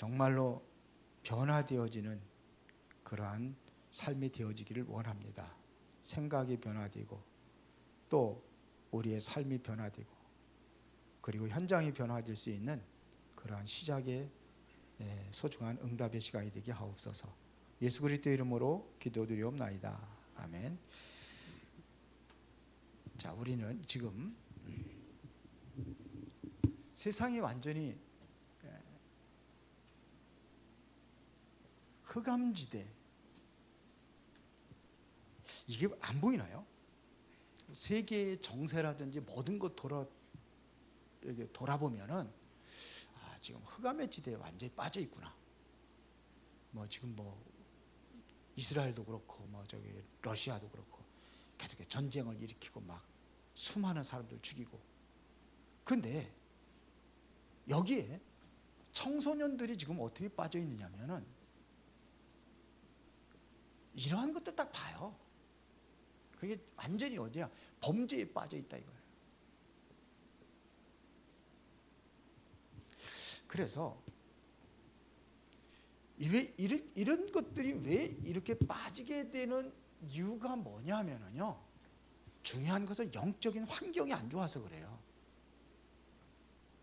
정말로 변화되어지는 그러한 삶이 되어지기를 원합니다. 생각이 변화되고 또 우리의 삶이 변화되고 그리고 현장이 변화될 수 있는 그러한 시작의 예, 소중한 응답의 시간이 되게 하옵소서. 예수 그리스도 이름으로 기도드리옵나이다. 아멘. 자, 우리는 지금 세상이 완전히 예, 흑암지대 이게 안 보이나요? 세계의 정세라든지 모든 것 돌아 이렇게 돌아보면은 아, 지금 흑암의 지대에 완전히 빠져 있구나. 뭐 지금 뭐 이스라엘도 그렇고 뭐 저기 러시아도 그렇고 계속 전쟁을 일으키고 막 수많은 사람들 죽이고 근데 여기에 청소년들이 지금 어떻게 빠져 있느냐면은 이러한 것들 딱 봐요. 그게 완전히 어디야? 범죄에 빠져 있다 이거예요. 그래서 왜 이런, 이런 것들이 왜 이렇게 빠지게 되는 이유가 뭐냐면은요. 중요한 것은 영적인 환경이 안 좋아서 그래요.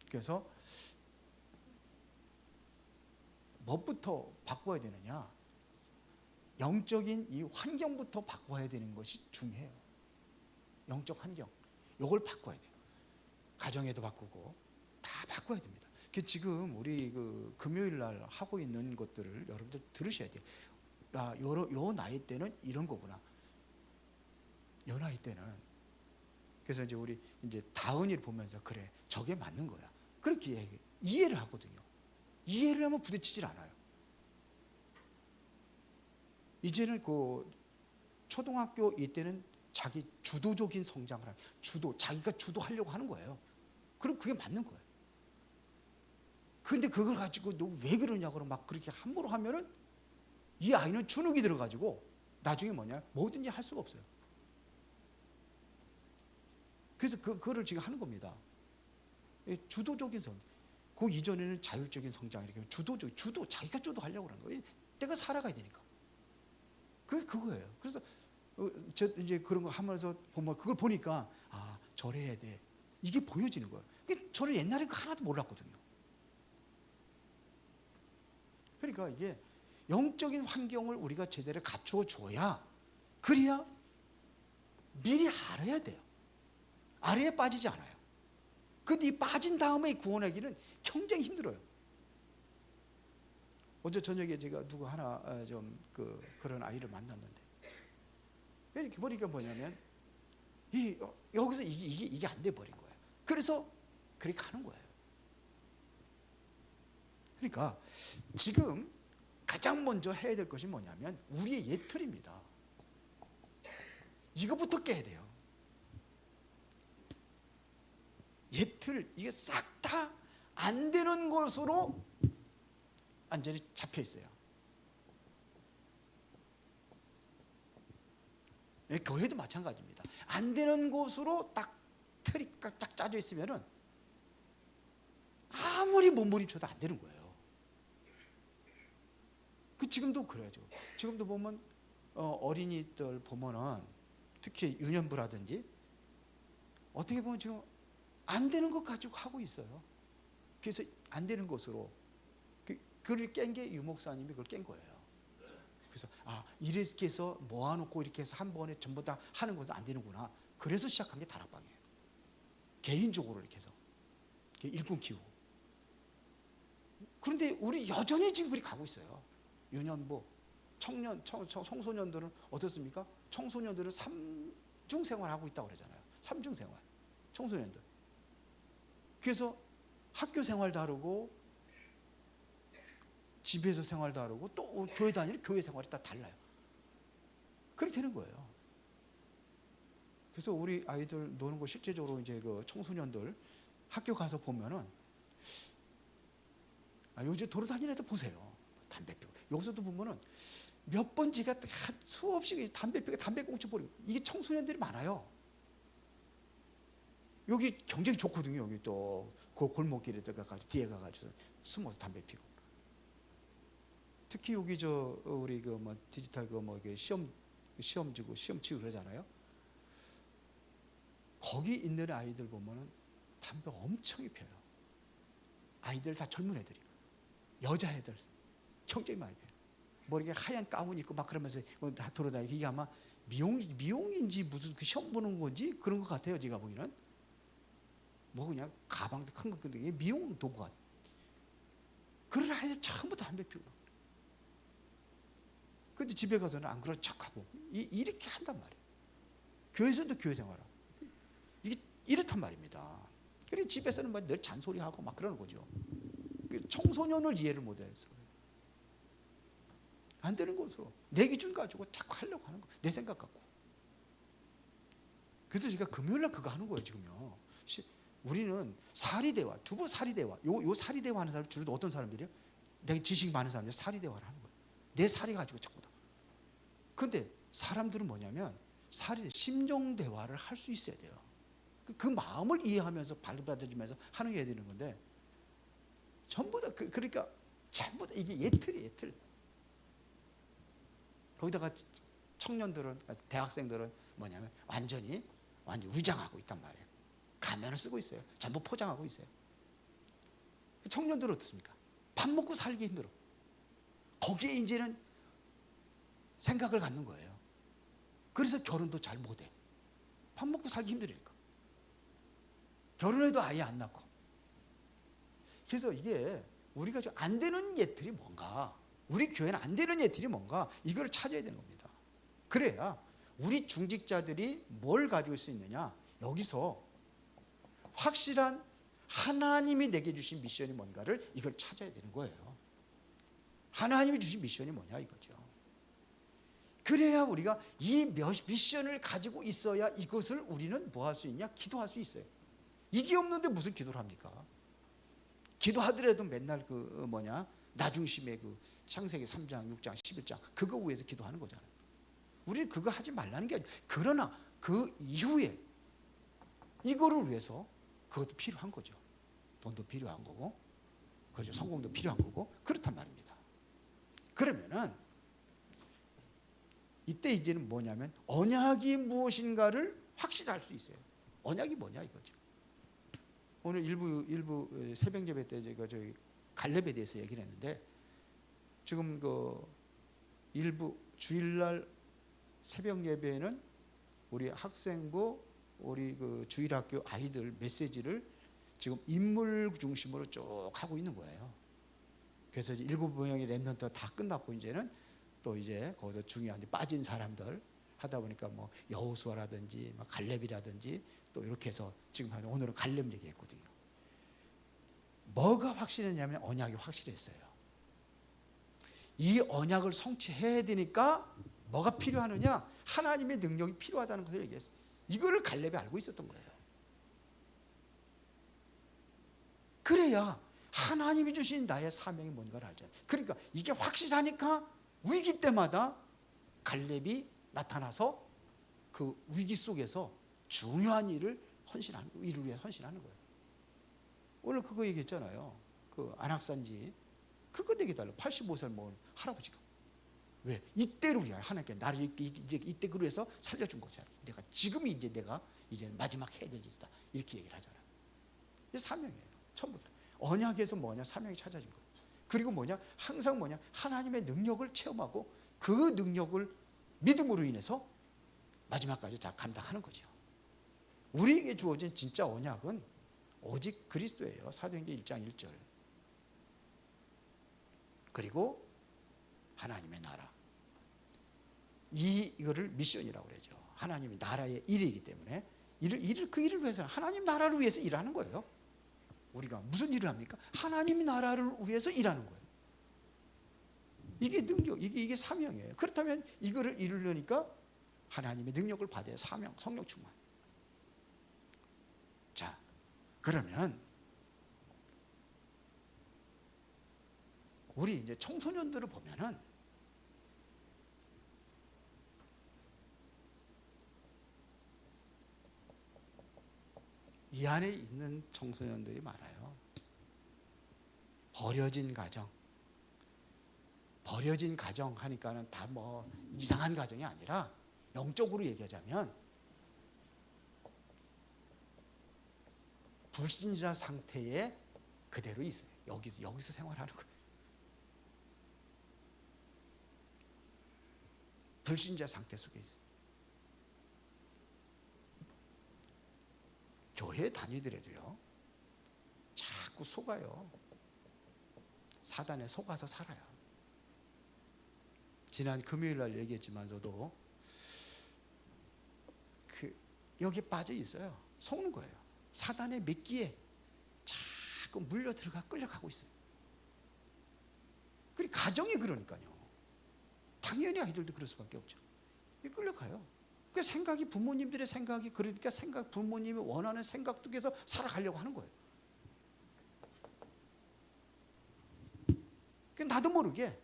그래서 뭐부터 바꿔야 되느냐? 영적인 이 환경부터 바꿔야 되는 것이 중요해요. 영적 환경. 요걸 바꿔야 돼요. 가정에도 바꾸고 다 바꿔야 됩니다. 그 지금 우리 그 금요일 날 하고 있는 것들을 여러분들 들으셔야 돼요. 아, 요, 요 나이 때는 이런 거구나. 요 나이 때는 그래서 이제 우리 이제 다은이를 보면서 그래 저게 맞는 거야. 그렇게 이해를 하거든요. 이해를 하면 부딪히질 않아요. 이제는 그 초등학교 이때는 자기 주도적인 성장을 하는 주도 자기가 주도하려고 하는 거예요. 그럼 그게 맞는 거예요. 근데 그걸 가지고 너 왜 그러냐 그러면 막 그렇게 함부로 하면은 이 아이는 주눅이 들어가지고 나중에 뭐냐 뭐든지 할 수가 없어요. 그래서 그, 그거를 지금 하는 겁니다. 이 주도적인 성, 그 이전에는 자율적인 성장 이렇게 주도적, 주도 자기가 주도하려고 하는 거예요. 내가 살아가야 되니까. 그게 그거예요. 그래서 어, 저 이제 그런 거 하면서 보면 그걸 보니까 아 저래야 돼. 이게 보여지는 거예요. 저는 옛날에 그 하나도 몰랐거든요. 그러니까 이게 영적인 환경을 우리가 제대로 갖추어 줘야 그래야 미리 알아야 돼요. 알아야 빠지지 않아요. 근데 이 빠진 다음에 구원하기는 굉장히 힘들어요. 어제 저녁에 제가 누구 하나 어, 좀그 그런 아이를 만났는데 이렇게 보니까 뭐냐면 이 어, 여기서 이게 이게 이게 안 돼 버린 거예요. 그래서 그렇게 하는 거예요. 그러니까 지금 가장 먼저 해야 될 것이 뭐냐면 우리의 예틀입니다. 이거부터 깨야 돼요. 예틀 이게 싹 다 안 되는 것으로 완전히 잡혀 있어요. 예, 교회도 마찬가지입니다. 안 되는 곳으로 딱 틀이 딱 짜져 있으면은 아무리 몸부림쳐도 안 되는 거예요. 그 지금도 그래야죠. 지금도 보면 어, 어린이들 보면은 특히 유년부라든지 어떻게 보면 지금 안 되는 것 가지고 하고 있어요. 그래서 안 되는 것으로 그, 그를 깬 게 유목사님이 그걸 깬 거예요. 그래서 아 이렇게 해서 모아놓고 이렇게 해서 한 번에 전부 다 하는 것은 안 되는구나. 그래서 시작한 게 다락방이에요. 개인적으로 이렇게 해서 일꾼 키우고. 그런데 우리 여전히 지금 그리 가고 있어요. 유년부, 청년, 청, 청, 청소년들은 어떻습니까? 청소년들은 삼중 생활하고 있다고 그러잖아요. 삼중 생활. 청소년들. 그래서 학교 생활 다르고 집에서 생활 다르고 또 교회 다니는 교회 생활이 다 달라요. 그렇게 되는 거예요. 그래서 우리 아이들 노는 거 실제적으로 이제 그 청소년들 학교 가서 보면은 아, 요즘 돌아다니는 애들 보세요. 담배 피고 여기서도 보면은 몇 번째가 수없이 담배 피고 담배 꽁초 버리고 이게 청소년들이 많아요. 여기 굉장히 좋거든요. 여기 또 그 골목길에 가가지고 뒤에 가가지고 숨어서 담배 피고 특히 여기 저 어, 우리 그 뭐 디지털 그뭐 시험 시험 주고 시험 치고 그러잖아요. 거기 있는 아이들 보면은 담배 엄청 피워요. 아이들 다 젊은 애들이 여자 애들 굉장히 많이 피워요. 머리에 하얀 가운 입고 막 그러면서 뭐다 돌아다니고 이게 아마 미용 미용인지 무슨 그 시험 보는 건지 그런 것 같아요. 제가 보기는 뭐 그냥 가방도 큰거 근데 미용 도구 같. 그런 아이들 전부 다 담배 피우고. 근데 집에 가서는 안 그런 척하고 이, 이렇게 한단 말이에요. 교회에서도 교회 생활하고 이게 이렇단 말입니다. 그래 집에서는 뭐늘 잔소리하고 막 그러는 거죠. 그 청소년을 이해를 못해서 안 되는 거죠. 내 기준 가지고 자꾸 하려고 하는 거. 내 생각 갖고. 그래서 제가 금요일 날 그거 하는 거예요 지금요. 시- 우리는 사리 대화, 두부 사리 대화. 요, 요 사리 대화 하는 사람 주로 어떤 사람들이에요? 내가 지식 많은 사람들 사리 대화를 하는 거예요. 내 사리 가지고 자꾸 다. 근데 사람들은 뭐냐면 사리 심정 대화를 할 수 있어야 돼요. 그, 그 마음을 이해하면서 발받아주면서 하는 게 되는 건데 전부 다 그, 그러니까 전부 다 이게 예틀이 예틀. 거기다가 청년들은 대학생들은 뭐냐면 완전히 완전 위장하고 있단 말이에요. 가면을 쓰고 있어요. 전부 포장하고 있어요. 청년들은 어떻습니까? 밥 먹고 살기 힘들어. 거기에 이제는 생각을 갖는 거예요. 그래서 결혼도 잘 못해. 밥 먹고 살기 힘들으니까. 결혼해도 아예 안 낳고. 그래서 이게 우리가 좀 안 되는 예틀이 뭔가, 우리 교회는 안 되는 예틀이 뭔가, 이걸 찾아야 되는 겁니다. 그래야 우리 중직자들이 뭘 가지고 있을 수 있느냐, 여기서 확실한 하나님이 내게 주신 미션이 뭔가를 이걸 찾아야 되는 거예요. 하나님이 주신 미션이 뭐냐 이거죠. 그래야 우리가 이 미션을 가지고 있어야 이것을 우리는 뭐 할 수 있냐? 기도할 수 있어요. 이게 없는데 무슨 기도를 합니까? 기도하더라도 맨날 그 뭐냐? 나중심의 그 창세기 3장, 6장, 11장 그거 위해서 기도하는 거잖아요. 우리는 그거 하지 말라는 게 아니에요. 그러나 그 이후에 이거를 위해서 그것도 필요한 거죠. 돈도 필요한 거고, 그렇죠. 성공도 필요한 거고, 그렇단 말입니다. 그러면은 이때 이제는 뭐냐면 언약이 무엇인가를 확실할 수 있어요. 언약이 뭐냐 이거죠. 오늘 일부 일부 새벽 예배 때 제가 저희 갈렙에 대해서 얘기를 했는데 지금 그 일부 주일날 새벽 예배에는 우리 학생부 우리 그 주일학교 아이들 메시지를 지금 인물 중심으로 쭉 하고 있는 거예요. 그래서 일곱 명의 랩런트가 다 끝났고 이제는 또 이제 거기서 중요한 빠진 사람들 하다 보니까 뭐 여호수아라든지 뭐 갈렙이라든지 또 이렇게 해서 지금 하는 오늘은 갈렙 얘기했거든요. 뭐가 확실했냐면 언약이 확실했어요. 이 언약을 성취해야 되니까 뭐가 필요하느냐? 하나님의 능력이 필요하다는 것을 얘기했어요. 이거를 갈렙이 알고 있었던 거예요. 그래야 하나님이 주신 나의 사명이 뭔가를 알잖아요. 그러니까 이게 확실하니까 위기 때마다 갈렙이 나타나서 그 위기 속에서 중요한 일을 헌신하는 일을 위해 헌신하는 거예요. 오늘 그거 얘기했잖아요. 그 안악산지 그거 되게 달라. 85살 먹은 할아버지가 왜 위하여 하나님께 나를 이- 이- 이제 이때 그로 해서 살려준 거잖아요. 내가 지금이 이제 내가 이제 마지막 해야 될 일이다 이렇게 얘기를 하잖아요. 이게 사명이에요. 처음부터 언약에서 뭐냐 사명이 찾아진 거예요. 그리고 뭐냐 항상 뭐냐 하나님의 능력을 체험하고 그 능력을 믿음으로 인해서 마지막까지 다 감당하는 거죠. 우리에게 주어진 진짜 언약은 오직 그리스도예요. 사도행전 1장 1절. 그리고 하나님의 나라. 이 이거를 미션이라고 그러죠. 하나님의 나라의 일이기 때문에 일을 일을 그 일을 위해서 하나님 나라를 위해서 일하는 거예요. 우리가 무슨 일을 합니까? 하나님 나라를 위해서 일하는 거예요. 이게 능력, 이게 이게 사명이에요. 그렇다면 이거를 이루려니까 하나님의 능력을 받아야 사명, 성령 충만. 자, 그러면 우리 이제 청소년들을 보면은 이 안에 있는 청소년들이 많아요. 버려진 가정, 버려진 가정 하니까는 다 뭐 이상한 가정이 아니라 영적으로 얘기하자면 불신자 상태에 그대로 있어요. 여기서 여기서 생활하는 거예요. 불신자 상태 속에 있어요. 교회 다니더라도요. 자꾸 속아요. 사단에 속아서 살아요. 지난 금요일 날 얘기했지만 저도 그 여기 빠져 있어요. 속는 거예요. 사단의 미끼에 자꾸 물려 들어가 끌려가고 있어요. 그리 가정이 그러니까요. 당연히 아이들도 그럴 수밖에 없죠. 이 끌려가요. 그 생각이 부모님들의 생각이 그러니까 생각 부모님이 원하는 생각 속에서 살아가려고 하는 거예요. 그 나도 모르게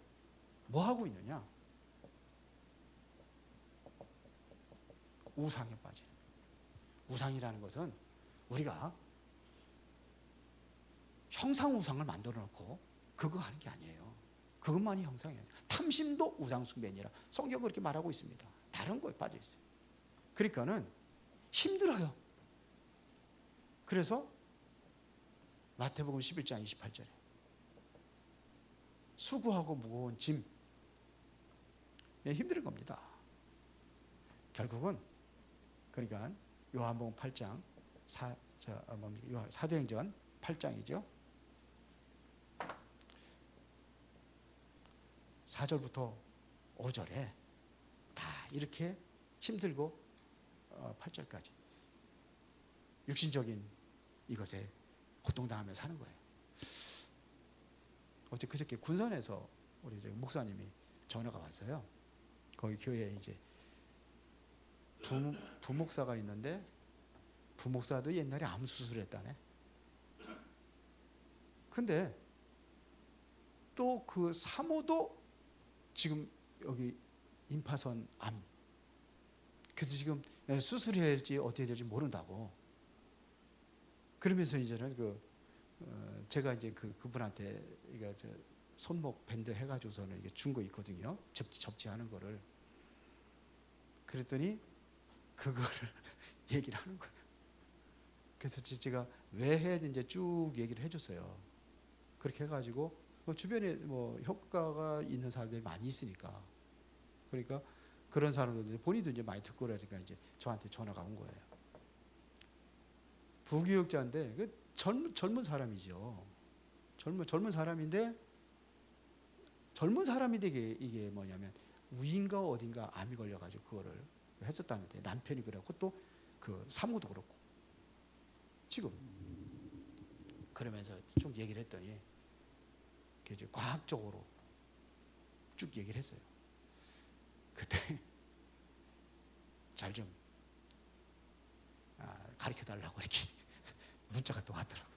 뭐 하고 있느냐? 우상에 빠지는. 우상이라는 것은 우리가 형상 우상을 만들어 놓고 그거 하는 게 아니에요. 그것만이 형상이 아니에요. 탐심도 우상 숭배니라. 성경 그렇게 말하고 있습니다. 다른 거에 빠져 있어요. 그러니까는 힘들어요. 그래서 마태복음 11장 28절에 수고하고 무거운 짐 네, 힘든 겁니다. 결국은 그러니까 요한복음 8장 사, 자, 아, 뭡니까? 사도행전 8장이죠. 4절부터 5절에 다 이렇게 힘들고 어, 8절까지 육신적인 이것에 고통당하며 사는 거예요. 어제 그저께 군산에서 우리 목사님이 전화가 왔어요. 거기 교회에 이제 부, 부목사가 있는데 부목사도 옛날에 암 수술했다네. 근데 또 그 사모도 지금 여기 임파선 암. 그래서 지금 수술해야 할지 어떻게 될지 모른다고. 그러면서 이제는 그 어, 제가 이제 그 그분한테 이거 저 손목 밴드 해가지고서는 이게 준 거 있거든요. 접지 접지하는 거를. 그랬더니 그거를 얘기를 하는 거예요. 그래서 지- 제가 왜 해야 되는지 쭉 얘기를 해줬어요. 그렇게 해가지고 뭐 주변에 뭐 효과가 있는 사람들이 많이 있으니까 그러니까 그런 사람들 본인도 이제 많이 듣고 그러니까 이제 저한테 전화가 온 거예요. 부교육자인데 그 젊은 젊은 사람이죠. 젊은 젊은 사람인데 젊은 사람인데 이게, 이게 뭐냐면 위인가 어딘가 암이 걸려가지고 그거를 했었다는데 남편이 그래고 또 그 사모도 그렇고 지금 그러면서 쭉 얘기를 했더니 그 이제 과학적으로 쭉 얘기를 했어요. 그때 잘좀 아, 가르쳐 달라고 이렇게 문자가 또 왔더라고.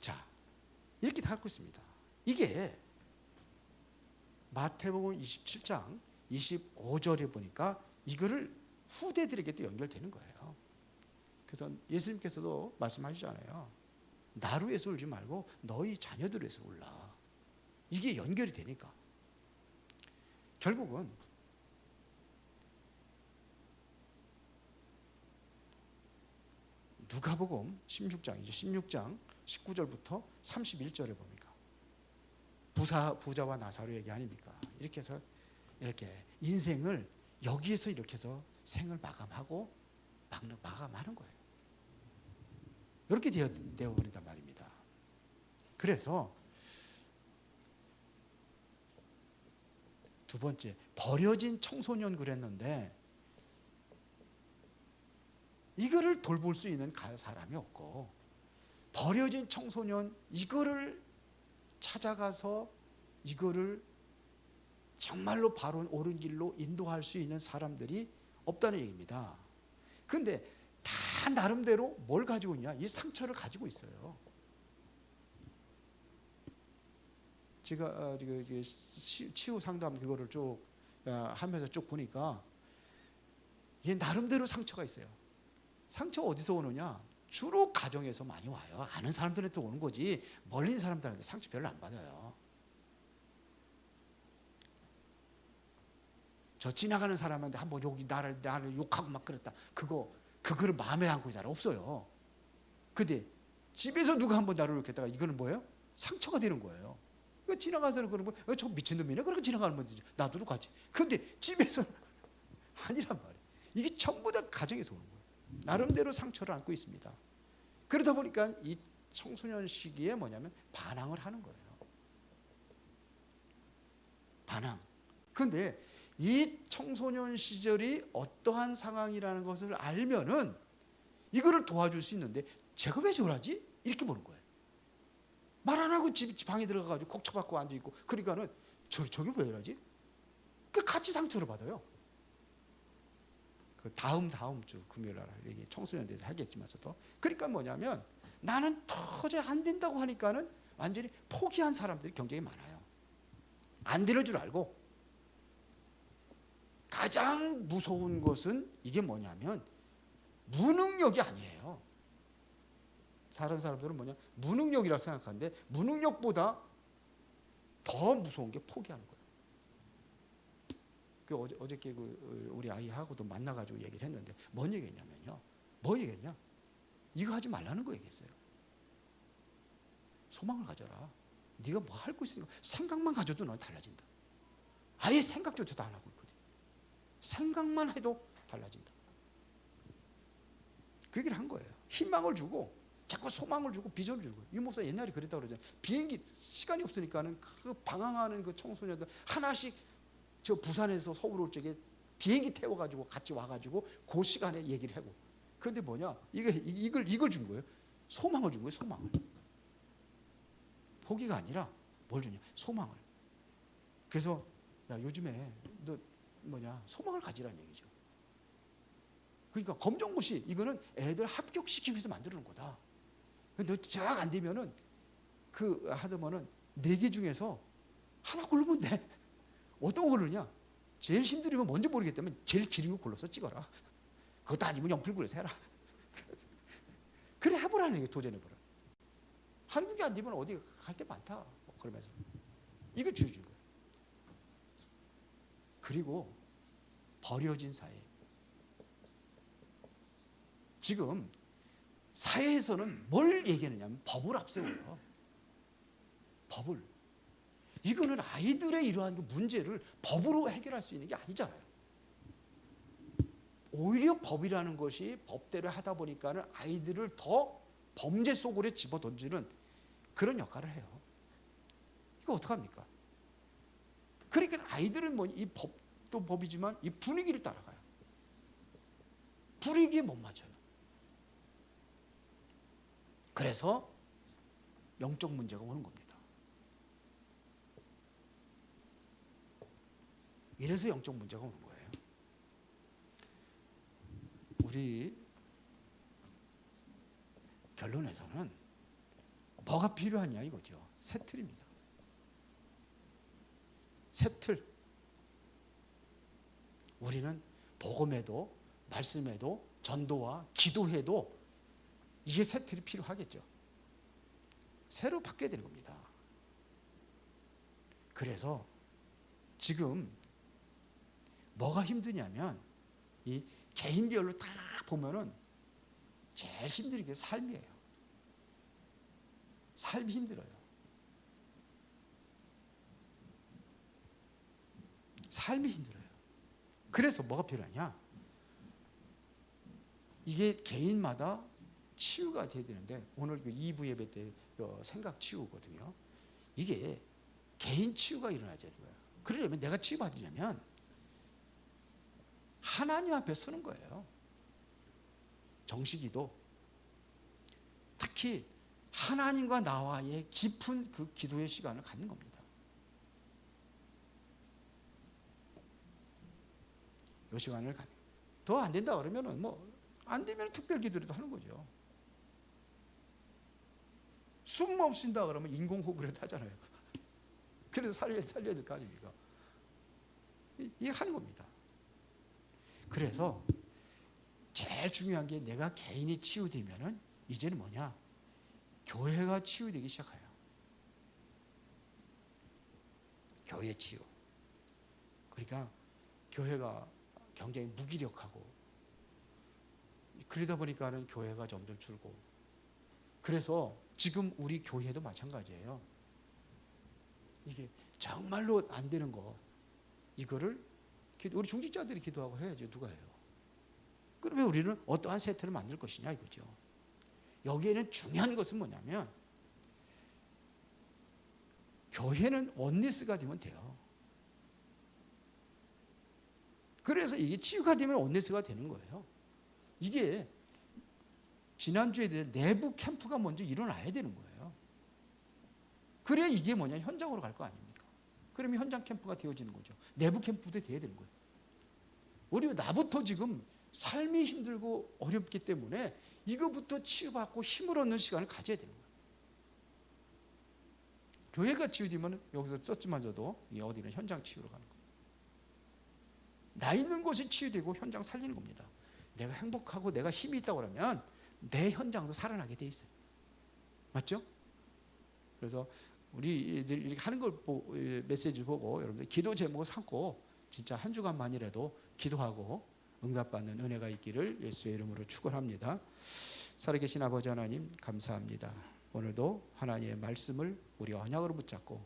자, 이렇게 다 하고 있습니다. 이게 마태복음 27장 25절에 보니까 이거를 후대들에게 또 연결되는 거예요. 그래서 예수님께서도 말씀하시잖아요. 나로 해서 울지 말고 너희 자녀들로 해서 울라. 이게 연결이 되니까. 결국은 누가복음 16장이죠. 16장 19절부터 31절에 봅니까? 부사 부자와 나사로 얘기 아닙니까? 이렇게 해서 이렇게 인생을 여기에서 이렇게 해서 생을 마감하고 막는 마감하는 거예요. 이렇게 되어 버린단 말입니다. 그래서 두 번째 버려진 청소년 그랬는데 이거를 돌볼 수 있는 가- 사람이 없고 버려진 청소년 이거를 찾아가서 이거를 정말로 바로 옳은 길로 인도할 수 있는 사람들이 없다는 얘기입니다. 근데 다 나름대로 뭘 가지고 있냐? 이 상처를 가지고 있어요. 제가 지금 어, 그, 그, 치유 상담 그거를 쭉 어, 하면서 쭉 보니까 얘 나름대로 상처가 있어요. 상처 어디서 오느냐? 주로 가정에서 많이 와요. 아는 사람들한테 오는 거지 멀린 사람들한테 상처 별로 안 받아요. 저 지나가는 사람한테 한번 여기 나를 나를 욕하고 막 그랬다. 그거 그거를 마음에 안고 잘 없어요. 근데 집에서 누가 한번 나를 욕했다가 이거는 뭐예요? 상처가 되는 거예요. 그 지나가서는 그런 거, 어, 저 미친놈이네. 그렇게 지나가는 분들 나도 똑같이. 근데 집에서 아니란 말이에요. 이게 전부 다 가정에서 오는 거예요. 나름대로 상처를 안고 있습니다. 그러다 보니까 이 청소년 시기에 뭐냐면 반항을 하는 거예요. 반항. 근데 이 청소년 시절이 어떠한 상황이라는 것을 알면은 이거를 도와줄 수 있는데 제가 왜 저러지? 이렇게 보는 거예요. 말 안 하고 집 방에 들어가가지고 콕 쳐박고 앉아 있고 그러니까는 저 저게 왜 이러지? 그 같이 상처를 받아요. 그 다음 다음 주 금요일 날 얘기 청소년들이 하겠지만서도 그러니까 뭐냐면 나는 도저히 안 된다고 하니까는 완전히 포기한 사람들이 굉장히 많아요. 안 되는 줄 알고 가장 무서운 것은 이게 뭐냐면 무능력이 아니에요. 다른 사람들은 뭐냐 무능력이라 생각하는데 무능력보다 더 무서운 게 포기하는 거예요. 그 어제 어저께 그 우리 아이하고도 만나가지고 얘기를 했는데 뭔 얘기했냐면요. 뭐 얘기했냐? 이거 하지 말라는 거 얘기했어요. 소망을 가져라. 네가 뭐 할거 있으니까 생각만 가져도 넌 달라진다. 아예 생각조차도 안 하고 있거든. 생각만 해도 달라진다. 그 얘기를 한 거예요. 희망을 주고 자꾸 소망을 주고 비전을 주고 이 목사 옛날에 그랬다고 그러잖아요. 비행기 시간이 없으니까는 그 방황하는 그 청소년들 하나씩 저 부산에서 서울 올 적에 비행기 태워 가지고 같이 와 가지고 그 시간에 얘기를 하고. 그런데 뭐냐? 이게 이걸 이걸 준 거예요. 소망을 준 거예요. 소망을. 포기가 아니라 뭘 주냐? 소망을. 그래서 야 요즘에 너 뭐냐 소망을 가지라는 얘기죠. 그러니까 검정고시 이거는 애들 합격시키기 위해서 만드는 거다. 근데 너잘안 되면은 그 하더면은 네 개 중에서 하나 고르면 돼. 어떤 거 고르냐? 제일 힘들으면 뭔지 모르겠다면 제일 길은 거 골라서 찍어라. 그것도 아니면 영필구에서 해라. 그래 해보라는 얘기 도전해보라. 한국이 안 되면 어디 갈 데 많다. 뭐 그러면서 이거 거예요. 그리고 버려진 사회. 지금 사회에서는 뭘 얘기하느냐면 법을 앞세워요. 법을. 이거는 아이들의 이러한 그 문제를 법으로 해결할 수 있는 게 아니잖아요. 오히려 법이라는 것이 법대로 하다 보니까는 아이들을 더 범죄 속으로 집어 던지는 그런 역할을 해요. 이거 어떡합니까? 그러니까 아이들은 뭐 이 법도 법이지만 이 분위기를 따라가요. 분위기에 못 맞춰요. 그래서 영적 문제가 오는 겁니다. 이래서 영적 문제가 오는 거예요. 우리 결론에서는 뭐가 필요하냐 이거죠. 새 틀입니다. 새 틀. 우리는 복음에도 말씀에도 전도와 기도해도 이게 새 틀이 필요하겠죠. 새로 바뀌어야 되는 겁니다. 그래서 지금 뭐가 힘드냐면 이 개인별로 다 보면은 제일 힘든 게 삶이에요. 삶이 힘들어요. 삶이 힘들어요. 그래서 뭐가 필요하냐? 이게 개인마다 치유가 돼야 되는데 오늘 그 2부 예배 때그 생각 치유거든요. 이게 개인 치유가 일어나야 되는 거예요. 그러려면 내가 치유받으려면 하나님 앞에 서는 거예요. 정식이도 특히 하나님과 나와의 깊은 그 기도의 시간을 갖는 겁니다. 이 시간을 갖는 더안 된다 그러면은 뭐 안 되면 특별 기도라도 하는 거죠. 숨못 쉰다 그러면 인공호흡이라도 하잖아요. 그래서 살려, 살려야 될 거 아닙니까? 이게 하는 겁니다. 그래서 제일 중요한 게 내가 개인이 치유되면은 이제는 뭐냐? 교회가 치유되기 시작해요. 교회 치유. 그러니까 교회가 굉장히 무기력하고 그러다 보니까는 교회가 점점 줄고 그래서 지금 우리 교회도 마찬가지예요. 이게 정말로 안 되는 거 이거를 우리 중직자들이 기도하고 해야죠. 누가 해요? 그러면 우리는 어떠한 세트를 만들 것이냐 이거죠. 여기에는 중요한 것은 뭐냐면 교회는 원리스가 되면 돼요. 그래서 이게 치유가 되면 원리스가 되는 거예요. 이게 지난주에 내부 캠프가 먼저 일어나야 되는 거예요. 그래야 이게 뭐냐 현장으로 갈 거 아닙니까? 그러면 현장 캠프가 되어지는 거죠. 내부 캠프도 돼야 되는 거예요. 우리 나부터 지금 삶이 힘들고 어렵기 때문에 이거부터 치유받고 힘을 얻는 시간을 가져야 되는 거예요. 교회가 치유되면 여기서 썼지만서도 이 어디는 현장 치유로 가는 거예요. 나 있는 곳이 치유되고 현장 살리는 겁니다. 내가 행복하고 내가 힘이 있다고 그러면 내 현장도 살아나게 돼 있어요. 맞죠? 그래서 우리들 이렇게 하는 걸 보, 메시지 보고 여러분들 기도 제목을 삼고 진짜 한 주간만이라도 기도하고 응답받는 은혜가 있기를 예수의 이름으로 축원합니다. 살아계신 아버지 하나님 감사합니다. 오늘도 하나님의 말씀을 우리 언약으로 붙잡고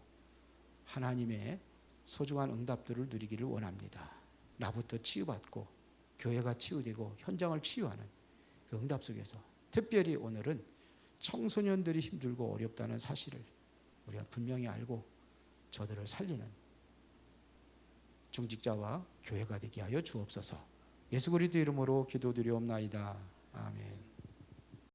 하나님의 소중한 응답들을 누리기를 원합니다. 나부터 치유받고 교회가 치유되고 현장을 치유하는 그 응답 속에서 특별히 오늘은 청소년들이 힘들고 어렵다는 사실을 우리가 분명히 알고 저들을 살리는 중직자와 교회가 되게 하여 주옵소서. 예수 그리스도 이름으로 기도드리옵나이다. 아멘.